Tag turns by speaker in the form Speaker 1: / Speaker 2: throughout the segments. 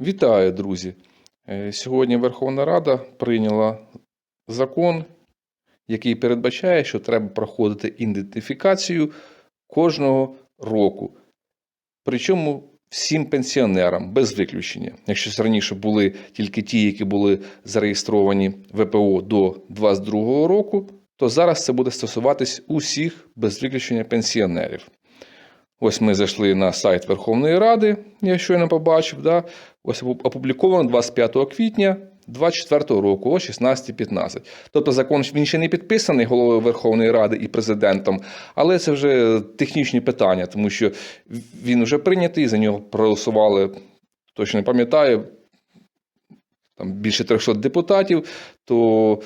Speaker 1: Вітаю, друзі! Е, Сьогодні Верховна Рада прийняла закон, який передбачає, що треба проходити ідентифікацію кожного року. Причому всім пенсіонерам без виключення. Якщо раніше були тільки ті, які були зареєстровані ВПО до 2022 року, то зараз це буде стосуватись усіх без виключення пенсіонерів. Ось ми зайшли на сайт Верховної Ради, я щойно побачив. Да? Ось опубліковано 25 квітня 2024 року о 16.15. Тобто закон він ще не підписаний головою Верховної Ради і президентом, але це вже технічні питання, тому що він вже прийнятий, за нього проголосували, точно не пам'ятаю, там більше 300 депутатів, то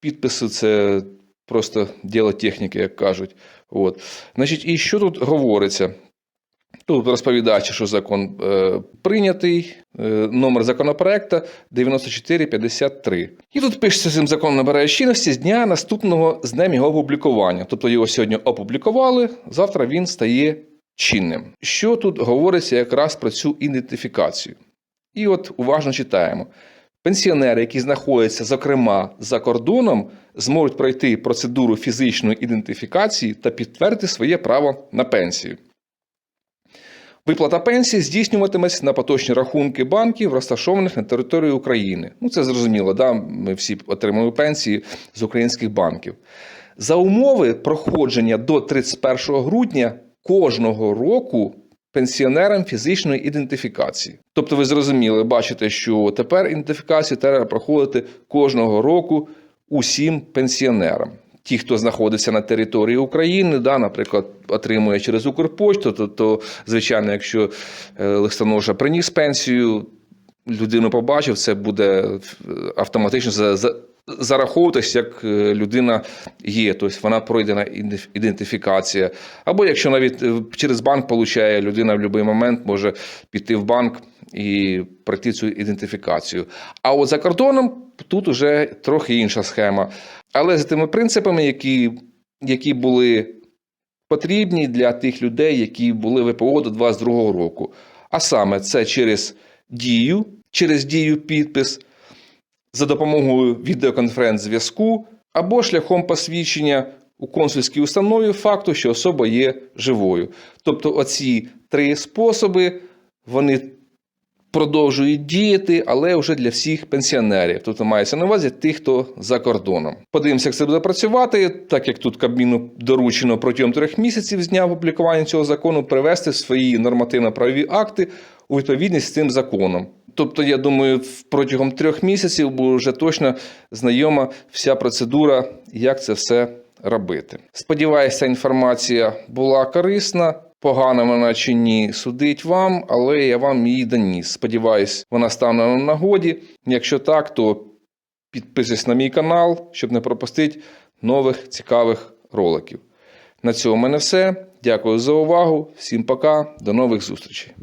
Speaker 1: підписи це просто діло техніки, як кажуть. От. Значить, і що тут говориться? Тут розповідаючи, що закон е, прийнятий, е, номер законопроекту 9453. І тут пишеться, цим законом набирає чинності з дня наступного з днем його опублікування. Тобто його сьогодні опублікували, завтра він стає чинним. Що тут говориться якраз про цю ідентифікацію? І от уважно читаємо. Пенсіонери, які знаходяться, зокрема, за кордоном, зможуть пройти процедуру фізичної ідентифікації та підтвердити своє право на пенсію. Виплата пенсії здійснюватиметься на поточні рахунки банків, розташованих на території України. Ну, це зрозуміло, да? ми всі отримуємо пенсії з українських банків. За умови проходження до 31 грудня кожного року пенсіонерам фізичної ідентифікації. Тобто, ви зрозуміли, бачите, що тепер ідентифікацію треба проходити кожного року усім пенсіонерам. Ті, хто знаходиться на території України, да, наприклад, отримує через Укрпошту, то, то звичайно, якщо е, листоноша приніс пенсію, людину побачив, це буде е, автоматично за, зараховуватись, як е, людина є, тобто вона пройдена ідентиф- ідентифікація. Або якщо навіть е, через банк получає, людина в будь-який момент може піти в банк і пройти цю ідентифікацію. А от за кордоном тут уже трохи інша схема. Але за тими принципами, які, які були потрібні для тих людей, які були ВПО до 22 року. А саме це через дію, через дію підпис, за допомогою відеоконференц-зв'язку або шляхом посвідчення у консульській установі факту, що особа є живою. Тобто, оці три способи вони продовжують діяти, але вже для всіх пенсіонерів. Тобто мається на увазі тих, хто за кордоном. Подивимося, як це буде працювати, так як тут Кабміну доручено протягом трьох місяців з дня опублікування цього закону привести свої нормативно-правові акти у відповідність з цим законом. Тобто, я думаю, протягом трьох місяців буде вже точно знайома вся процедура, як це все робити. Сподіваюся, інформація була корисна. Погана вона чи ні, судить вам, але я вам її доніс. Сподіваюсь, вона стане на нагоді. Якщо так, то підписуйтесь на мій канал, щоб не пропустити нових цікавих роликів. На цьому в мене все. Дякую за увагу. Всім пока, до нових зустрічей.